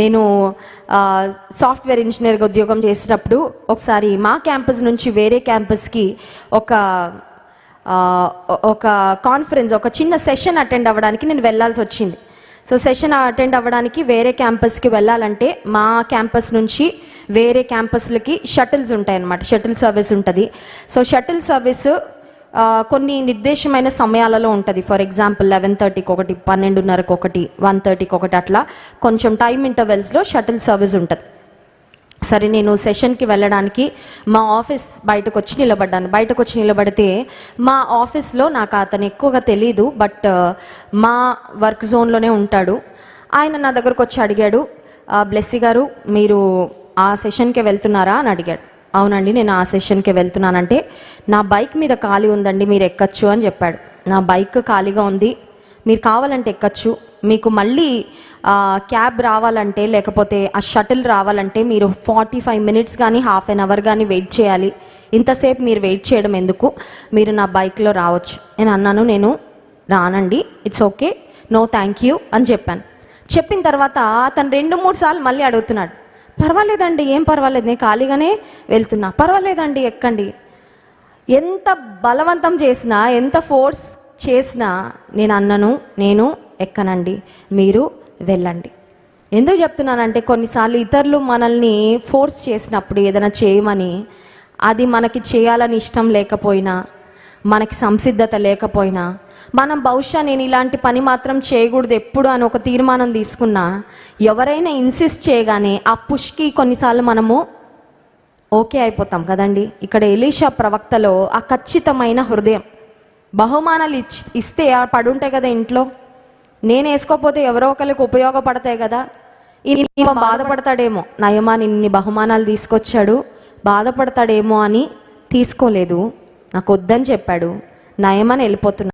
నేను సాఫ్ట్వేర్ ఇంజనీర్గా ఉద్యోగం చేసినప్పుడు ఒకసారి మా క్యాంపస్ నుంచి వేరే క్యాంపస్కి ఒక ఒక కాన్ఫరెన్స్ ఒక చిన్న సెషన్ అటెండ్ అవ్వడానికి నేను వెళ్ళాల్సి వచ్చింది. సో సెషన్ అటెండ్ అవ్వడానికి వేరే క్యాంపస్కి వెళ్ళాలంటే మా క్యాంపస్ నుంచి వేరే క్యాంపస్లకి షటిల్స్ ఉంటాయన్నమాట. షటిల్ సర్వీస్ ఉంటుంది. సో షటిల్ సర్వీస్ కొన్ని నిర్దేశమైన సమయాలలో ఉంటుంది. ఫర్ ఎగ్జాంపుల్ లెవెన్ థర్టీకి ఒకటి పన్నెండున్నరకు ఒకటి వన్ థర్టీకి ఒకటి అట్లా కొంచెం టైం ఇంటర్వెల్స్లో షటిల్ సర్వీస్ ఉంటుంది. సరే నేను సెషన్కి వెళ్ళడానికి మా ఆఫీస్ బయటకు వచ్చి నిలబడ్డాను. బయటకు వచ్చి నిలబడితే మా ఆఫీస్లో నాకు అతను ఎక్కువగా తెలీదు బట్ మా వర్క్ జోన్లోనే ఉంటాడు. ఆయన నా దగ్గరకు వచ్చి అడిగాడు బ్లెస్సీ గారు మీరు ఆ సెషన్కి వెళ్తున్నారా? అని అడిగాడు. అవునండి నేను ఆ సెషన్కి వెళ్తున్నానంటే నా బైక్ మీద ఖాళీ ఉందండి మీరు ఎక్కచ్చు అని చెప్పాడు. నా బైక్ ఖాళీగా ఉంది మీరు కావాలంటే ఎక్కచ్చు. మీకు మళ్ళీ క్యాబ్ రావాలంటే లేకపోతే ఆ షటిల్ రావాలంటే మీరు ఫార్టీ ఫైవ్ మినిట్స్ కానీ హాఫ్ అన్ అవర్ కానీ వెయిట్ చేయాలి. ఇంతసేపు మీరు వెయిట్ చేయడం ఎందుకు? మీరు నా బైక్లో రావచ్చు. నేను అన్నాను నేను రానండి it's okay no thank you అని చెప్పాను. చెప్పిన తర్వాత అతను రెండు మూడు సార్లు మళ్ళీ అడుగుతున్నాడు. పర్వాలేదండి ఏం పర్వాలేదు నేను ఖాళీగానే వెళ్తున్నా. పర్వాలేదండి ఎక్కండి. ఎంత బలవంతం చేసినా ఎంత ఫోర్స్ చేసినా నేను అన్నను నేను ఎక్కనండి. మీరు వెళ్ళండి. ఎందుకు చెప్తున్నానంటే కొన్నిసార్లు ఇతరులు మనల్ని ఫోర్స్ చేసినప్పుడు ఏదైనా చేయమని అది మనకి చేయాలని ఇష్టం లేకపోయినా మనకి సంసిద్ధత లేకపోయినా మనం బహుశా నేను ఇలాంటి పని మాత్రం చేయకూడదు ఎప్పుడు అని ఒక తీర్మానం తీసుకున్నా. ఎవరైనా ఇన్సిస్ట్ చేయగానే ఆ పుష్కి కొన్నిసార్లు మనము ఓకే అయిపోతాం కదండి. ఇక్కడ ఎలీషా ప్రవక్తలో ఆ ఖచ్చితమైన హృదయం. బహుమానాలు ఇచ్ ఇస్తే ఆ పడుంటాయి కదా ఇంట్లో? నేను వేసుకోకపోతే ఎవరో ఒకరికి ఉపయోగపడతాయి కదా? ఈయన బాధపడతాడేమో. నయమాని ఇన్ని బహుమానాలు తీసుకొచ్చాడు. బాధపడతాడేమో అని తీసుకోలేదు. నాకు వద్దని చెప్పాడు. నయమని వెళ్ళిపోతున్నాడు